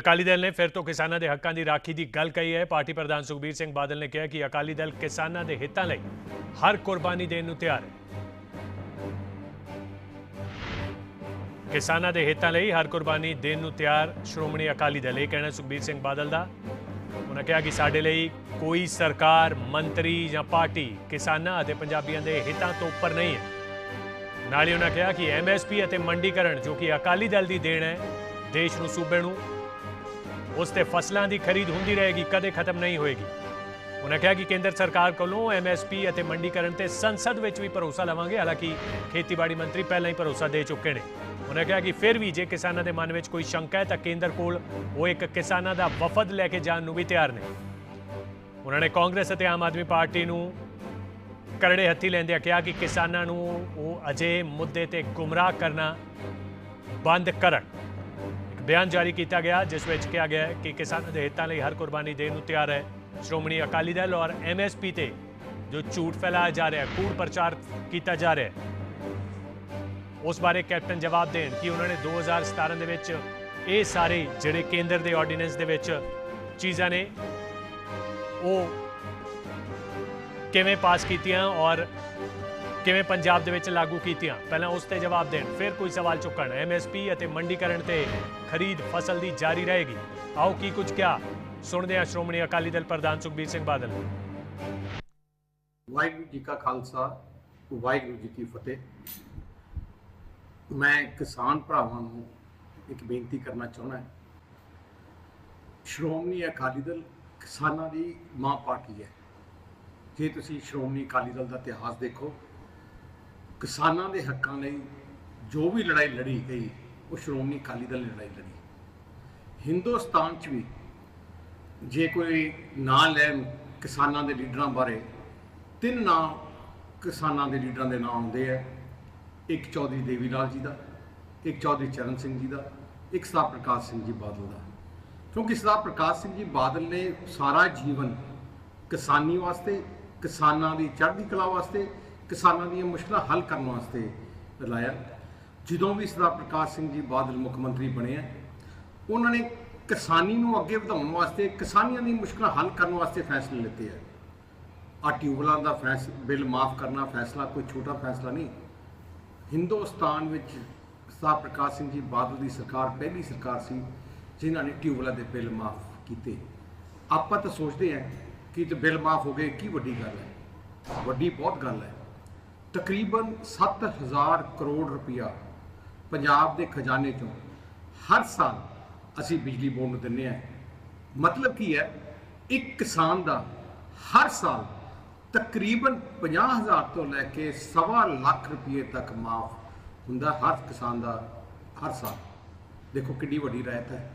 ਅਕਾਲੀ ਦਲ ਨੇ ਫਿਰ ਤੋਂ ਕਿਸਾਨਾਂ ਦੇ ਹੱਕਾਂ ਦੀ ਰਾਖੀ ਦੀ ਗੱਲ ਕਹੀ ਹੈ। ਪਾਰਟੀ ਪ੍ਰਧਾਨ ਸੁਖਬੀਰ ਸਿੰਘ ਬਾਦਲ ਨੇ ਕਿਹਾ ਕਿ ਅਕਾਲੀ ਦਲ ਕਿਸਾਨਾਂ ਦੇ ਹਿੱਤਾਂ ਲਈ ਹਰ ਕੁਰਬਾਨੀ ਦੇਣ ਨੂੰ ਤਿਆਰ ਹੈ। ਕਿਸਾਨਾਂ ਦੇ ਹਿੱਤਾਂ ਲਈ ਹਰ ਕੁਰਬਾਨੀ ਦੇਣ ਨੂੰ ਤਿਆਰ ਸ਼੍ਰੋਮਣੀ ਅਕਾਲੀ ਦਲ, ਇਹ ਕਹਿਣਾ ਸੁਖਬੀਰ ਸਿੰਘ ਬਾਦਲ ਦਾ। ਉਹਨਾਂ ਕਿਹਾ ਕਿ ਸਾਡੇ ਲਈ ਕੋਈ ਸਰਕਾਰ, ਮੰਤਰੀ ਜਾਂ ਪਾਰਟੀ ਕਿਸਾਨਾਂ ਅਤੇ ਪੰਜਾਬੀਆਂ ਦੇ ਹਿੱਤਾਂ ਤੋਂ ਉੱਪਰ ਨਹੀਂ ਹੈ। ਨਾਲ ਹੀ ਉਹਨਾਂ ਕਿਹਾ ਕਿ ਐਮਐਸਪੀ ਅਤੇ ਮੰਡੀਕਰਨ, ਜੋ ਕਿ ਅਕਾਲੀ ਦਲ ਦੀ ਦੇਣ ਹੈ, ਦੇਸ਼ ਨੂੰ ਸੂਬੇ ਨੂੰ ਉਸ ਤੇ ਫਸਲਾਂ ਦੀ ਖਰੀਦ ਹੁੰਦੀ ਰਹੇਗੀ, ਕਦੇ ਖਤਮ ਨਹੀਂ ਹੋਏਗੀ। ਉਹਨਾਂ ਕਿਹਾ ਕਿ ਕੇਂਦਰ ਸਰਕਾਰ ਕੋਲੋਂ ਐਮਐਸਪੀ ਅਤੇ ਮੰਡੀਕਰਨ ਤੇ ਸੰਸਦ ਵਿੱਚ ਵੀ ਭਰੋਸਾ ਲਵਾਂਗੇ, ਹਾਲਾਂਕਿ ਖੇਤੀਬਾੜੀ ਮੰਤਰੀ ਪਹਿਲਾਂ ਹੀ ਭਰੋਸਾ ਦੇ ਚੁੱਕੇ ਨੇ। ਉਹਨਾਂ ਕਿਹਾ ਕਿ ਫਿਰ ਵੀ ਜੇ ਕਿਸਾਨਾਂ ਦੇ ਮਨ ਵਿੱਚ ਕੋਈ ਸ਼ੰਕਾ ਹੈ ਤਾਂ ਕੇਂਦਰ ਕੋਲ ਉਹ ਇੱਕ ਕਿਸਾਨਾਂ ਦਾ ਵਫਦ ਲੈ ਕੇ ਜਾਣ ਨੂੰ ਵੀ ਤਿਆਰ ਨੇ। ਉਹਨਾਂ ਨੇ ਕਾਂਗਰਸ ਅਤੇ ਆਮ ਆਦਮੀ ਪਾਰਟੀ ਨੂੰ ਕਰੜੇ ਹੱਥੀ ਲੈਂਦਿਆਂ ਕਿਹਾ ਕਿ ਕਿਸਾਨਾਂ ਨੂੰ ਉਹ ਅਜੇ ਮੁੱਦੇ ਤੇ ਗੁੰਮਰਾਹ ਕਰਨਾ ਬੰਦ ਕਰਨ। ਬਿਆਨ ਜਾਰੀ ਕੀਤਾ ਗਿਆ, ਜਿਸ ਵਿੱਚ ਕਿਹਾ ਗਿਆ ਕਿ ਕਿਸਾਨਾਂ ਦੇ ਹਿੱਤਾਂ ਲਈ ਹਰ ਕੁਰਬਾਨੀ ਦੇਣ ਨੂੰ ਤਿਆਰ ਹੈ। ਸ਼੍ਰੋਮਣੀ ਅਕਾਲੀ ਦਲ ਔਰ ਐਮਐਸਪੀ ਤੇ ਜੋ ਝੂਠ ਫੈਲਾਇਆ ਜਾ ਰਿਹਾ ਹੈ, ਕੂੜ ਪ੍ਰਚਾਰ ਕੀਤਾ ਜਾ ਰਿਹਾ ਹੈ। ਉਸ ਬਾਰੇ ਕੈਪਟਨ ਜਵਾਬ ਦੇਣ ਕਿ ਉਹਨਾਂ ਨੇ 2017 ਦੇ ਵਿੱਚ ਇਹ ਸਾਰੇ ਜਿਹੜੇ ਕੇਂਦਰ ਦੇ ਆਰਡੀਨੈਂਸ ਦੇ ਵਿੱਚ ਚੀਜ਼ਾਂ ਨੇ, ਉਹ ਕਿਵੇਂ ਪਾਸ ਕੀਤੀਆਂ ਔਰ ਕਿਵੇਂ ਪੰਜਾਬ ਦੇ ਵਿੱਚ ਲਾਗੂ ਕੀਤੀਆਂ? ਪਹਿਲਾਂ ਉਸ ਤੇ ਜਵਾਬ ਦੇਣ, ਫਿਰ ਕੋਈ ਸਵਾਲ ਚੁੱਕਣ। ਐਮਐਸਪੀ ਅਤੇ ਮੰਡੀਕਰਨ ਤੇ ਖਰੀਦ ਫਸਲ ਦੀ ਜਾਰੀ ਰਹੇਗੀ। ਆਓ ਕੀ ਕੁਝ ਕਿਹਾ? ਸੁਣਦੇ ਹਾਂ ਸ਼੍ਰੋਮਣੀ ਅਕਾਲੀ ਦਲ ਪ੍ਰਧਾਨ ਸੁਖਬੀਰ ਸਿੰਘ ਬਾਦਲ। ਵਾਹਿਗੁਰੂ ਜੀ ਕਾ ਖਾਲਸਾ, ਵਾਹਿਗੁਰੂ ਜੀ ਕੀ ਫਤਿਹ। ਮੈਂ ਕਿਸਾਨ ਭਰਾਵਾਂ ਨੂੰ ਇੱਕ ਬੇਨਤੀ ਕਰਨਾ ਚਾਹੁੰਦਾ ਸ਼੍ਰੋਮਣੀ ਅਕਾਲੀ ਦਲ ਕਿਸਾਨਾਂ ਦੀ ਮਾਂ ਪਾਰਟੀ ਹੈ। ਜੇ ਤੁਸੀਂ ਸ਼੍ਰੋਮਣੀ ਅਕਾਲੀ ਦਲ ਦਾ ਇਤਿਹਾਸ ਦੇਖੋ ਕਿਸਾਨਾਂ ਦੇ ਹੱਕਾਂ ਲਈ ਜੋ ਵੀ ਲੜਾਈ ਲੜੀ ਗਈ, ਉਹ ਸ਼੍ਰੋਮਣੀ ਅਕਾਲੀ ਦਲ ਨੇ ਲੜਾਈ ਲੜੀ। ਹਿੰਦੁਸਤਾਨ 'ਚ ਵੀ ਜੇ ਕੋਈ ਨਾਂ ਲੈਣ ਕਿਸਾਨਾਂ ਦੇ ਲੀਡਰਾਂ ਬਾਰੇ, ਤਿੰਨ ਨਾਂ ਕਿਸਾਨਾਂ ਦੇ ਲੀਡਰਾਂ ਦੇ ਨਾਂ ਆਉਂਦੇ ਆ। ਇੱਕ ਚੌਧਰੀ ਦੇਵੀ ਲਾਲ ਜੀ ਦਾ, ਇੱਕ ਚੌਧਰੀ ਚਰਨ ਸਿੰਘ ਜੀ ਦਾ, ਇੱਕ ਸਰਦਾਰ ਪ੍ਰਕਾਸ਼ ਸਿੰਘ ਜੀ ਬਾਦਲ ਦਾ। ਕਿਉਂਕਿ ਸਰਦਾਰ ਪ੍ਰਕਾਸ਼ ਸਿੰਘ ਜੀ ਬਾਦਲ ਨੇ ਸਾਰਾ ਜੀਵਨ ਕਿਸਾਨੀ ਵਾਸਤੇ, ਕਿਸਾਨਾਂ ਦੀ ਚੜ੍ਹਦੀ ਕਲਾ ਵਾਸਤੇ ਕਿਸਾਨਾਂ ਦੀਆਂ ਮੁਸ਼ਕਲਾਂ ਹੱਲ ਕਰਨ ਵਾਸਤੇ ਲਾਇਆ। ਜਦੋਂ ਵੀ ਸਰਦਾਰ ਪ੍ਰਕਾਸ਼ ਸਿੰਘ ਜੀ ਬਾਦਲ ਮੁੱਖ ਮੰਤਰੀ ਬਣੇ ਆ, ਉਹਨਾਂ ਨੇ ਕਿਸਾਨੀ ਨੂੰ ਅੱਗੇ ਵਧਾਉਣ ਵਾਸਤੇ, ਕਿਸਾਨੀਆਂ ਦੀ ਮੁਸ਼ਕਲਾਂ ਹੱਲ ਕਰਨ ਵਾਸਤੇ ਫੈਸਲੇ ਲਿੱਤੇ ਆ। ਆ ਟਿਊਬਲਾਂ ਦਾ ਫੈਸ, ਬਿੱਲ ਮਾਫ ਕਰਨਾ ਫੈਸਲਾ ਕੋਈ ਛੋਟਾ ਫੈਸਲਾ ਨਹੀਂ। ਹਿੰਦੁਸਤਾਨ ਵਿੱਚ ਸਰਦਾਰ ਪ੍ਰਕਾਸ਼ ਸਿੰਘ ਜੀ ਬਾਦਲ ਦੀ ਸਰਕਾਰ ਪਹਿਲੀ ਸਰਕਾਰ ਸੀ, ਜਿਨ੍ਹਾਂ ਨੇ ਟਿਊਬਲਾਂ ਦੇ ਬਿੱਲ ਮਾਫ ਕੀਤੇ। ਆਪਾਂ ਤਾਂ ਸੋਚਦੇ ਹਾਂ ਕਿ ਤੇ ਬਿੱਲ ਮਾਫ ਹੋ ਗਏ, ਕੀ ਵੱਡੀ ਗੱਲ ਹੈ? ਵੱਡੀ ਬਹੁਤ ਗੱਲ ਹੈ। ਤਕਰੀਬਨ 7000 ਕਰੋੜ ਰੁਪਇਆ ਪੰਜਾਬ ਦੇ ਖਜ਼ਾਨੇ ਚੋਂ ਹਰ ਸਾਲ ਅਸੀਂ ਬਿਜਲੀ ਬੋਰਡ ਨੂੰ ਦਿੰਨੇ ਆ ਮਤਲਬ ਕੀ ਹੈ? ਇੱਕ ਕਿਸਾਨ ਦਾ ਹਰ ਸਾਲ ਤਕਰੀਬਨ 50000 ਤੋਂ ਲੈ ਕੇ ਸਵਾ ਲੱਖ ਰੁਪਏ ਤੱਕ ਮਾਫ ਹੁੰਦਾ ਹਰ ਕਿਸਾਨ ਦਾ ਹਰ ਸਾਲ। ਦੇਖੋ ਕਿੰਨੀ ਵੱਡੀ ਰਾਇਤ ਹੈ।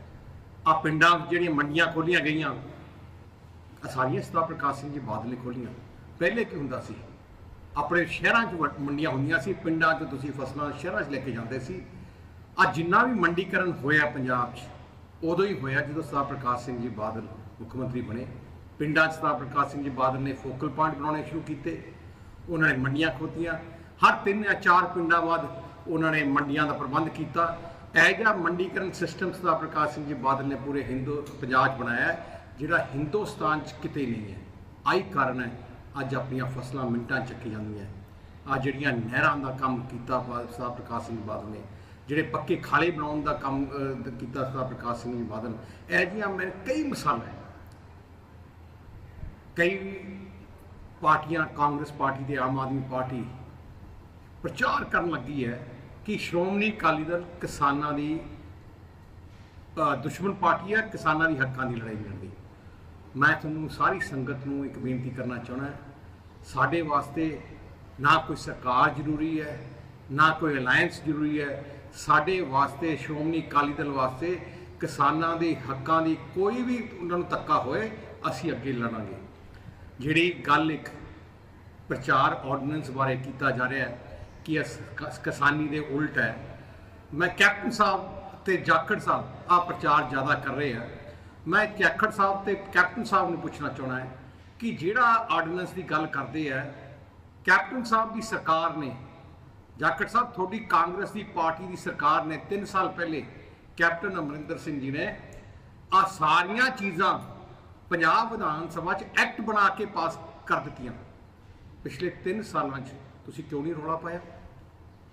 ਆ ਪਿੰਡਾਂ ਜਿਹੜੀਆਂ ਮੰਡੀਆਂ ਖੋਲੀਆਂ ਗਈਆਂ, ਆਹ ਸਾਰੀਆਂ ਸਰਦਾਰ ਪ੍ਰਕਾਸ਼ ਸਿੰਘ ਜੀ ਬਾਦਲ ਨੇ ਖੋਲੀਆਂ। ਪਹਿਲੇ ਕੀ ਹੁੰਦਾ ਸੀ? ਆਪਣੇ ਸ਼ਹਿਰਾਂ 'ਚ ਵ- ਮੰਡੀਆਂ ਹੁੰਦੀਆਂ ਸੀ, ਪਿੰਡਾਂ 'ਚ ਤੁਸੀਂ ਫਸਲਾਂ ਸ਼ਹਿਰਾਂ 'ਚ ਲੈ ਕੇ ਜਾਂਦੇ ਸੀ। ਆ ਜਿੰਨਾ ਵੀ ਮੰਡੀਕਰਨ ਹੋਇਆ ਪੰਜਾਬ 'ਚ, ਉਦੋਂ ਹੀ ਹੋਇਆ ਜਦੋਂ ਸਰਦਾਰ ਪ੍ਰਕਾਸ਼ ਸਿੰਘ ਜੀ ਬਾਦਲ ਮੁੱਖ ਮੰਤਰੀ ਬਣੇ। ਪਿੰਡਾਂ 'ਚ ਸਰਦਾਰ ਪ੍ਰਕਾਸ਼ ਸਿੰਘ ਜੀ ਬਾਦਲ ਨੇ ਫੋਕਲ ਪੁਆਇੰਟ ਬਣਾਉਣੇ ਸ਼ੁਰੂ ਕੀਤੇ, ਉਹਨਾਂ ਨੇ ਮੰਡੀਆਂ ਖੋਤੀਆਂ। ਹਰ ਤਿੰਨ ਜਾਂ ਚਾਰ ਪਿੰਡਾਂ ਬਾਅਦ ਉਹਨਾਂ ਨੇ ਮੰਡੀਆਂ ਦਾ ਪ੍ਰਬੰਧ ਕੀਤਾ। ਇਹ ਜਿਹਾ ਮੰਡੀਕਰਨ ਸਿਸਟਮ ਸਰਦਾਰ ਪ੍ਰਕਾਸ਼ ਸਿੰਘ ਜੀ ਬਾਦਲ ਨੇ ਪੂਰੇ ਹਿੰਦੂ ਪੰਜਾਬ 'ਚ ਬਣਾਇਆ ਜਿਹੜਾ ਹਿੰਦੁਸਤਾਨ 'ਚ ਕਿਤੇ ਨਹੀਂ ਹੈ। ਆਈ ਕਾਰਨ ਹੈ ਅੱਜ ਆਪਣੀਆਂ ਫਸਲਾਂ ਮਿੰਟਾਂ 'ਚ ਚੱਕੀ ਜਾਂਦੀਆਂ ਆ ਜਿਹੜੀਆਂ ਨਹਿਰਾਂ ਦਾ ਕੰਮ ਕੀਤਾ ਬਾ- ਸਰਦਾਰ ਪ੍ਰਕਾਸ਼ ਸਿੰਘ ਬਾਦਲ ਨੇ, ਜਿਹੜੇ ਪੱਕੇ ਖਾਲੇ ਬਣਾਉਣ ਦਾ ਕੰਮ ਕੀਤਾ ਸਰਦਾਰ ਪ੍ਰਕਾਸ਼ ਸਿੰਘ ਜੀ ਬਾਦਲ, ਇਹ ਜਿਹੀਆਂ ਮੈਂ ਕਈ ਮਿਸਾਲਾਂ ਕਈ ਪਾਰਟੀਆਂ, ਕਾਂਗਰਸ ਪਾਰਟੀ ਤੇ ਆਮ ਆਦਮੀ ਪਾਰਟੀ ਪ੍ਰਚਾਰ ਕਰਨ ਲੱਗੀ ਹੈ ਕਿ ਸ਼੍ਰੋਮਣੀ ਅਕਾਲੀ ਦਲ ਕਿਸਾਨਾਂ ਦੀ ਦੁਸ਼ਮਣ ਪਾਰਟੀ ਹੈ, ਕਿਸਾਨਾਂ ਦੀ ਹੱਕਾਂ ਦੀ ਲੜਾਈ ਲੜਦੀ ਮੈਂ ਤੁਹਾਨੂੰ ਸਾਰੀ ਸੰਗਤ ਨੂੰ ਇੱਕ ਬੇਨਤੀ ਕਰਨਾ ਚਾਹੁੰਦਾ ਸਾਡੇ ਵਾਸਤੇ ਨਾ ਕੋਈ ਸਰਕਾਰ ਜ਼ਰੂਰੀ ਹੈ, ਨਾ ਕੋਈ ਅਲਾਈਅੰਸ ਜ਼ਰੂਰੀ ਹੈ। ਸਾਡੇ ਵਾਸਤੇ, ਸ਼੍ਰੋਮਣੀ ਅਕਾਲੀ ਦਲ ਵਾਸਤੇ ਕਿਸਾਨਾਂ ਦੇ ਹੱਕਾਂ ਦੀ ਕੋਈ ਵੀ ਉਹਨਾਂ ਨੂੰ ਧੱਕਾ ਹੋਏ, ਅਸੀਂ ਅੱਗੇ ਲੜਾਂਗੇ। ਜਿਹੜੀ ਗੱਲ ਇੱਕ ਪ੍ਰਚਾਰ ਆਰਡੀਨੈਂਸ ਬਾਰੇ ਕੀਤਾ ਜਾ ਰਿਹਾ ਹੈ ਕਿ ਇਹ ਕਿਸਾਨੀ ਦੇ ਉਲਟ ਹੈ। ਮੈਂ ਕੈਪਟਨ ਸਾਹਿਬ ਤੇ ਜਾਖੜ ਸਾਹਿਬ ਆ ਪ੍ਰਚਾਰ ਜ਼ਿਆਦਾ ਕਰ ਰਹੇ ਆ ਮੈਂ ਜਾਖੜ ਸਾਹਿਬ ਤੇ ਕੈਪਟਨ ਸਾਹਿਬ ਨੂੰ ਪੁੱਛਣਾ ਚਾਹਣਾ ਹੈ ਕਿ ਜਿਹੜਾ ਆਰਡੀਨੈਂਸ ਦੀ ਗੱਲ ਕਰਦੇ ਆ, ਕੈਪਟਨ ਸਾਹਿਬ ਦੀ ਸਰਕਾਰ ਨੇ ਜਾਖੜ ਸਾਹਿਬ ਤੁਹਾਡੀ ਕਾਂਗਰਸ ਦੀ ਪਾਰਟੀ ਦੀ ਸਰਕਾਰ ਨੇ 3 ਸਾਲ ਪਹਿਲੇ ਕੈਪਟਨ ਅਮਰਿੰਦਰ ਸਿੰਘ ਜੀ ਨੇ ਆ ਸਾਰੀਆਂ ਚੀਜ਼ਾਂ ਪੰਜਾਬ ਵਿਧਾਨ ਸਭਾ 'ਚ ਐਕਟ ਬਣਾ ਕੇ ਪਾਸ ਕਰ ਦਿੱਤੀਆਂ। ਪਿਛਲੇ 3 ਸਾਲਾਂ 'ਚ ਤੁਸੀਂ ਕਿਉਂ ਨਹੀਂ ਰੋਲਾ ਪਾਇਆ?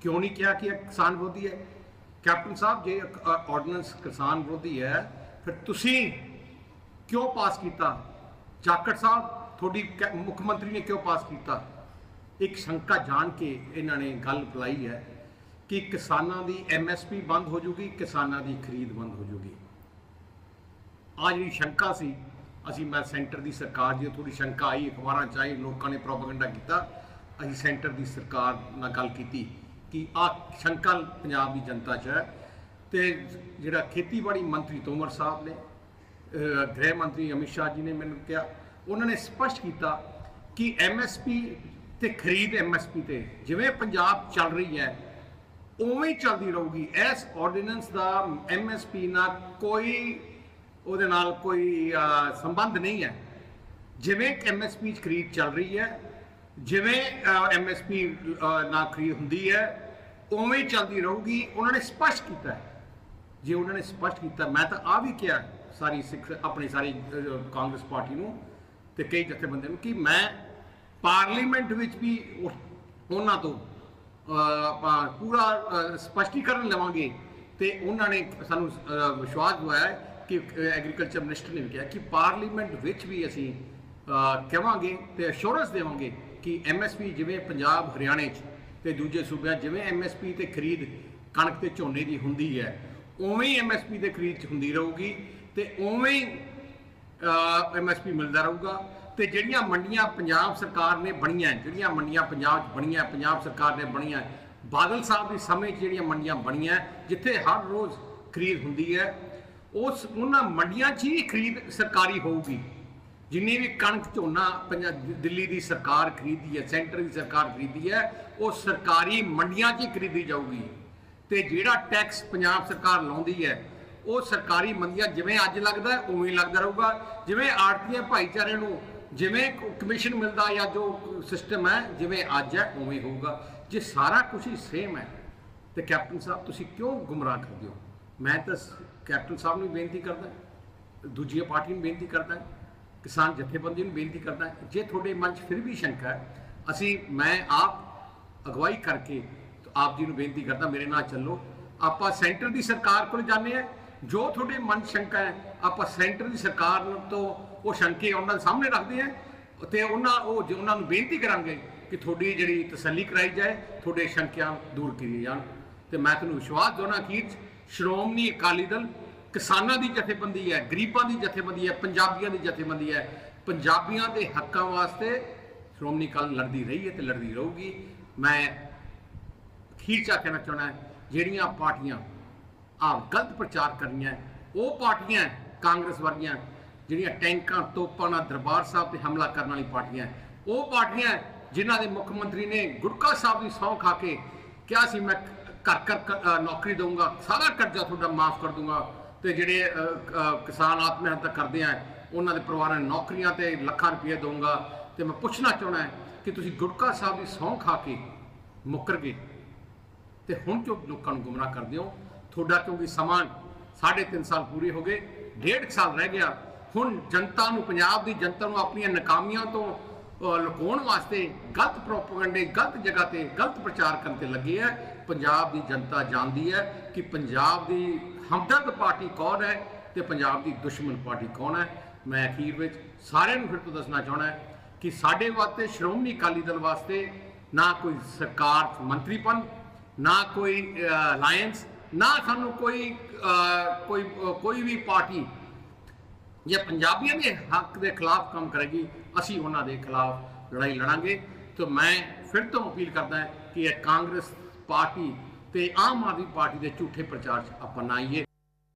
ਕਿਉਂ ਨਹੀਂ ਕਿਹਾ ਕਿ ਇਹ ਕਿਸਾਨ ਵਿਰੋਧੀ ਹੈ? ਕੈਪਟਨ ਸਾਹਿਬ, ਜੇ ਆਰਡੀਨੈਂਸ ਕਿਸਾਨ ਵਿਰੋਧੀ ਹੈ ਫਿਰ ਤੁਸੀਂ ਕਿਉਂ ਪਾਸ ਕੀਤਾ? ਜਾਕੜ ਸਾਹਿਬ, ਤੁਹਾਡੀ ਕੈ- ਮੁੱਖ ਮੰਤਰੀ ਨੇ ਕਿਉਂ ਪਾਸ ਕੀਤਾ? ਇੱਕ ਸ਼ੰਕਾ ਜਾਣ ਕੇ ਇਹਨਾਂ ਨੇ ਗੱਲ ਬੁਲਾਈ ਹੈ ਕਿ ਕਿਸਾਨਾਂ ਦੀ ਐਮਐਸਪੀ ਬੰਦ ਹੋ ਜੂਗੀ, ਕਿਸਾਨਾਂ ਦੀ ਖਰੀਦ ਬੰਦ ਹੋ ਜੂਗੀ। ਆ ਜਿਹੜੀ ਸ਼ੰਕਾ ਸੀ, ਅਸੀਂ ਮੈਂ ਸੈਂਟਰ ਦੀ ਸਰਕਾਰ ਦੀ ਥੋੜੀ ਸ਼ੰਕਾ ਆਈ ਅਖਬਾਰਾਂ ਚ ਆਈ, ਲੋਕਾਂ ਨੇ ਪ੍ਰੋਪਗੈਂਡਾ ਕੀਤਾ, ਅਸੀਂ ਸੈਂਟਰ ਦੀ ਸਰਕਾਰ ਨਾਲ ਗੱਲ ਕੀਤੀ ਕਿ ਆ ਸ਼ੰਕਾ ਪੰਜਾਬ ਦੀ ਜਨਤਾ 'ਚ ਹੈ। ਤੇ ਜਿਹੜਾ ਖੇਤੀਬਾੜੀ ਮੰਤਰੀ ਤੋਮਰ ਸਾਹਿਬ ਨੇ ਗ੍ਰਹਿ ਮੰਤਰੀ ਅਮਿਤ ਸ਼ਾਹ ਜੀ ਨੇ ਮੈਨੂੰ ਕਿਹਾ, ਉਹਨਾਂ ਨੇ ਸਪਸ਼ਟ ਕੀਤਾ ਕਿ ਐਮਐਸਪੀ ਤੇ ਖਰੀਦ ਐਮਐਸਪੀ ਤੇ, ਜਿਵੇਂ ਪੰਜਾਬ ਚੱਲ ਰਹੀ ਹੈ, ਉਵੇਂ ਹੀ ਚੱਲਦੀ ਰਹੂਗੀ। ਇਸ ਆਰਡੀਨੈਂਸ ਦਾ ਐਮਐਸਪੀ ਨਾਲ ਕੋਈ, ਉਹਦੇ ਨਾਲ ਕੋਈ ਸੰਬੰਧ ਨਹੀਂ ਹੈ। ਜਿਵੇਂ ਐਮਐਸਪੀ ਚ ਖਰੀਦ ਚੱਲ ਰਹੀ ਹੈ, ਜਿਵੇਂ ਐਮਐਸਪੀ ਨਾ ਖਰੀਦ ਹੁੰਦੀ ਹੈ, ਉਵੇਂ ਹੀ ਚੱਲਦੀ ਰਹੂਗੀ। ਉਹਨਾਂ ਨੇ ਸਪਸ਼ਟ ਕੀਤਾ ਹੈ। ਜੇ ਉਹਨਾਂ ਨੇ ਸਪਸ਼ਟ ਕੀਤਾ ਮੈਂ ਤਾਂ ਆ ਵੀ ਕਿਹਾ ਸਾਰੀ ਸਿੱਖ ਆਪਣੀ ਸਾਰੀ ਕਾਂਗਰਸ ਪਾਰਟੀ ਨੂੰ ਤੇ ਕਈ ਜਥੇਬੰਦੀਆਂ ਨੂੰ ਕਿ ਮੈਂ ਪਾਰਲੀਮੈਂਟ ਵਿੱਚ ਵੀ ਉਹਨਾਂ ਤੋਂ ਆਪਾਂ ਪੂਰਾ ਅਹ, ਸਪਸ਼ਟੀਕਰਨ ਲਵਾਂਗੇ ਤੇ ਉਹਨਾਂ ਨੇ ਸਾਨੂੰ ਵਿਸ਼ਵਾਸ ਦਿਵਾਇਆ ਕਿ ਐਗਰੀਕਲਚਰ ਮਿਨਿਸਟਰ ਨੇ ਵੀ ਕਿਹਾ ਕਿ ਪਾਰਲੀਮੈਂਟ ਵਿੱਚ ਵੀ ਅਸੀਂ ਅਹ, ਕਹਾਂਗੇ ਤੇ ਅਸ਼ੋਰੈਂਸ ਦੇਵਾਂਗੇ ਕਿ ਐਮਐਸਪੀ ਜਿਵੇਂ ਪੰਜਾਬ ਹਰਿਆਣੇ 'ਚ ਤੇ ਦੂਜੇ ਸੂਬਿਆਂ 'ਚ ਜਿਵੇਂ ਐਮਐਸਪੀ ਤੇ ਖਰੀਦ ਕਣਕ ਤੇ ਝੋਨੇ ਦੀ ਹੁੰਦੀ ਹੈ ਉਵੇਂ ਹੀ ਐਮਐਸਪੀ ਦੇ ਖਰੀਦ 'ਚ ਹੁੰਦੀ ਰਹੂਗੀ ਤੇ ਉਵੇਂ ਹੀ ਐਮਐਸਪੀ ਮਿਲਦਾ ਰਹੂਗਾ। ਤੇ ਜਿਹੜੀਆਂ ਮੰਡੀਆਂ ਪੰਜਾਬ ਸਰਕਾਰ ਨੇ ਬਣੀਆਂ, ਜਿਹੜੀਆਂ ਮੰਡੀਆਂ ਪੰਜਾਬ 'ਚ ਬਣੀਆਂ, ਪੰਜਾਬ ਸਰਕਾਰ ਨੇ ਬਣੀਆਂ, ਬਾਦਲ ਸਾਹਿਬ ਦੇ ਸਮੇਂ 'ਚ ਜਿਹੜੀਆਂ ਮੰਡੀਆਂ ਬਣੀਆਂ, ਜਿੱਥੇ ਹਰ ਰੋਜ਼ ਖਰੀਦ ਹੁੰਦੀ ਹੈ, ਉਸ, ਉਹਨਾਂ ਮੰਡੀਆਂ 'ਚ ਹੀ ਖਰੀਦ ਸਰਕਾਰੀ ਹੋਊਗੀ। ਜਿੰਨੀ ਵੀ ਕਣਕ ਝੋਨਾ ਪੰਜਾਬ ਦਿੱਲੀ ਦੀ ਸਰਕਾਰ ਖਰੀਦੀ ਹੈ, ਸੈਂਟਰ ਦੀ ਸਰਕਾਰ ਖਰੀਦੀ ਹੈ, ਉਹ ਸਰਕਾਰੀ ਮੰਡੀਆਂ 'ਚ ਹੀ ਖਰੀਦੀ ਜਾਊਗੀ। ਤੇ ਜਿਹੜਾ ਟੈਕਸ ਪੰਜਾਬ ਸਰਕਾਰ ਲਾਉਂਦੀ ਹੈ, ਉਹ ਸਰਕਾਰੀ ਮੰਡੀਆਂ ਜਿਵੇਂ ਅੱਜ ਲੱਗਦਾ, ਉਵੇਂ ਹੀ ਲੱਗਦਾ ਰਹੂਗਾ। ਜਿਵੇਂ ਆੜਤੀਆਂ ਭਾਈਚਾਰੇ ਨੂੰ ਜਿਵੇਂ ਕਮਿਸ਼ਨ ਮਿਲਦਾ ਜਾਂ ਜੋ ਸਿਸਟਮ ਹੈ, ਜਿਵੇਂ ਅੱਜ ਹੈ, ਉਵੇਂ ਹੋਊਗਾ। ਜੇ ਸਾਰਾ ਕੁਝ ਹੀ ਸੇਮ ਹੈ, ਤੇ ਕੈਪਟਨ ਸਾਹਿਬ ਤੁਸੀਂ ਕਿਉਂ ਗੁੰਮਰਾਹ ਕਰਦੇ ਹੋ? ਮੈਂ ਤਾਂ ਕੈਪਟਨ ਸਾਹਿਬ ਨੂੰ ਬੇਨਤੀ ਕਰਦਾ, ਦੂਜੀਆਂ ਪਾਰਟੀਆਂ ਨੂੰ ਬੇਨਤੀ ਕਰਦਾ, ਕਿਸਾਨ ਜਥੇਬੰਦੀ ਨੂੰ ਬੇਨਤੀ ਕਰਦਾ। ਜੇ ਤੁਹਾਡੇ ਮਨ 'ਚ ਫਿਰ ਵੀ ਸ਼ੰਕਾ ਹੈ, ਅਸੀਂ, ਮੈਂ ਆਪ ਅਗਵਾਈ ਕਰਕੇ ਆਪ ਜੀ ਨੂੰ ਬੇਨਤੀ ਕਰਦਾ ਮੇਰੇ ਨਾਲ ਚੱਲੋ। ਆਪਾਂ ਸੈਂਟਰ ਦੀ ਸਰਕਾਰ ਕੋਲ ਜਾਂਦੇ ਆ ਜੋ ਤੁਹਾਡੇ ਮਨ ਸ਼ੰਕਾ ਹੈ, ਆਪਾਂ ਸੈਂਟਰ ਦੀ ਸਰਕਾਰ ਨੂੰ ਤੋਂ ਉਹ ਸ਼ੰਕੇ ਉਹਨਾਂ ਦੇ ਸਾਹਮਣੇ ਰੱਖਦੇ ਆ ਤੇ ਉਹਨਾਂ ਉਹ ਜੇ ਉਹਨਾਂ ਨੂੰ ਬੇਨਤੀ ਕਰਾਂਗੇ ਕਿ ਤੁਹਾਡੀ ਜਿਹੜੀ ਤਸੱਲੀ ਕਰਾਈ ਜਾਏ, ਤੁਹਾਡੇ ਸ਼ੰਕਿਆਂ ਦੂਰ ਕੀਤੀਆਂ ਜਾਣ। ਤੇ ਮੈਂ ਤੁਹਾਨੂੰ ਵਿਸ਼ਵਾਸ ਦਿਵਾਉਣਾ ਕਿ ਸ਼੍ਰੋਮਣੀ ਅਕਾਲੀ ਦਲ ਕਿਸਾਨਾਂ ਦੀ ਜਥੇਬੰਦੀ ਹੈ, ਗਰੀਬਾਂ ਦੀ ਜਥੇਬੰਦੀ ਹੈ, ਪੰਜਾਬੀਆਂ ਦੀ ਜਥੇਬੰਦੀ ਹੈ। ਪੰਜਾਬੀਆਂ ਦੇ ਹੱਕਾਂ ਵਾਸਤੇ ਸ਼੍ਰੋਮਣੀ ਅਕਾਲੀ ਲੜਦੀ ਰਹੀ ਹੈ ਤੇ ਲੜਦੀ ਰਹੂਗੀ। ਮੈਂ ਖੀਰਚਾ ਚ ਆਹ ਕਹਿਣਾ ਚਾਹੁੰਦਾ ਜਿਹੜੀਆਂ ਪਾਰਟੀਆਂ ਆਪ ਗਲਤ ਪ੍ਰਚਾਰ ਕਰ ਰਹੀਆਂ ਉਹ ਪਾਰਟੀਆਂ ਕਾਂਗਰਸ ਵਰਗੀਆਂ ਜਿਹੜੀਆਂ ਟੈਂਕਾਂ, ਤੋਪਾਂ ਨਾਲ ਦਰਬਾਰ ਸਾਹਿਬ ਤੇ ਹਮਲਾ ਕਰਨ ਵਾਲੀ ਪਾਰਟੀਆਂ ਉਹ ਪਾਰਟੀਆਂ ਜਿਨ੍ਹਾਂ ਦੇ ਮੁੱਖ ਮੰਤਰੀ ਨੇ ਗੁਟਕਾ ਸਾਹਿਬ ਦੀ ਸਹੁੰ ਖਾ ਕੇ ਕਿਹਾ ਸੀ, ਮੈਂ ਘਰ ਘਰ ਨੌਕਰੀ ਦਊਂਗਾ, ਸਾਰਾ ਕਰਜ਼ਾ ਤੁਹਾਡਾ ਮਾਫ ਕਰ ਦੂੰਗਾ ਤੇ ਜਿਹੜੇ ਕਿਸਾਨ ਆਤਮ ਹੱਤਿਆ ਕਰਦੇ ਆ, ਉਹਨਾਂ ਦੇ ਪਰਿਵਾਰਾਂ ਨੂੰ ਨੌਕਰੀਆਂ ਤੇ ਲੱਖਾਂ ਰੁਪਏ ਦਊਂਗਾ। ਤੇ ਮੈਂ ਪੁੱਛਣਾ ਚਾਹੁੰਦਾ ਕਿ ਤੁਸੀਂ ਗੁਟਕਾ ਸਾਹਿਬ ਦੀ ਸਹੁੰ ਖਾ ਕੇ ਮੁੱਕਰ ਗਏ। ਤੇ ਹੁਣ ਕਿਉਂ ਲੋਕਾਂ ਨੂੰ ਗੁੰਮਰਾਹ ਕਰਦੇ ਹੋ? ਤੁਹਾਡਾ ਕਿਉਂਕਿ ਸਮਾਂ 3.5 ਸਾਲ ਪੂਰੇ ਹੋ ਗਏ, ਡੇਢ ਕੁ ਸਾਲ ਰਹਿ ਗਿਆ। ਹੁਣ ਜਨਤਾ ਨੂੰ, ਪੰਜਾਬ ਦੀ ਜਨਤਾ ਨੂੰ ਆਪਣੀਆਂ ਨਾਕਾਮੀਆਂ ਤੋਂ ਲੁਕਾਉਣ ਵਾਸਤੇ ਗਲਤ ਪ੍ਰੋਪਗੈਂਡੇ, ਗਲਤ ਜਗ੍ਹਾ ਤੇ ਗਲਤ ਪ੍ਰਚਾਰ ਕਰਨ ਤੇ ਲੱਗੇ ਹੈ ਪੰਜਾਬ ਦੀ ਜਨਤਾ ਜਾਣਦੀ ਹੈ ਕਿ ਪੰਜਾਬ ਦੀ ਹਮਦਰਦ ਪਾਰਟੀ ਕੌਣ ਹੈ ਤੇ ਪੰਜਾਬ ਦੀ ਦੁਸ਼ਮਣ ਪਾਰਟੀ ਕੌਣ ਹੈ। ਮੈਂ ਅਖੀਰ ਵਿੱਚ ਸਾਰਿਆਂ ਨੂੰ ਫਿਰ ਤੋਂ ਦੱਸਣਾ ਚਾਹਣਾ ਕਿ ਸਾਡੇ ਵਾਸਤੇ ਸ਼੍ਰੋਮਣੀ ਅਕਾਲੀ ਦਲ ਵਾਸਤੇ ਨਾ ਕੋਈ ਸਰਕਾਰ 'ਚ ਮੰਤਰੀਪਨ ਨਾ ਕੋਈ ਅਲਾਈਅੰਸ ਨਾ ਸਾਨੂੰ ਕੋਈ ਕੋਈ ਕੋਈ ਵੀ ਪਾਰਟੀ ਜੇ ਪੰਜਾਬੀਆਂ ਦੇ ਹੱਕ ਦੇ ਖਿਲਾਫ ਕੰਮ ਕਰੇਗੀ, ਅਸੀਂ ਉਹਨਾਂ ਦੇ ਖਿਲਾਫ ਲੜਾਈ ਲੜਾਂਗੇ। ਤੇ ਮੈਂ ਫਿਰ ਤੋਂ ਅਪੀਲ ਕਰਦਾ ਕਿ ਇਹ ਕਾਂਗਰਸ ਪਾਰਟੀ ਤੇ ਆਮ ਆਦਮੀ ਪਾਰਟੀ ਦੇ ਝੂਠੇ ਪ੍ਰਚਾਰ 'ਚ ਆਪਾਂ ਨਾ ਆਈਏ।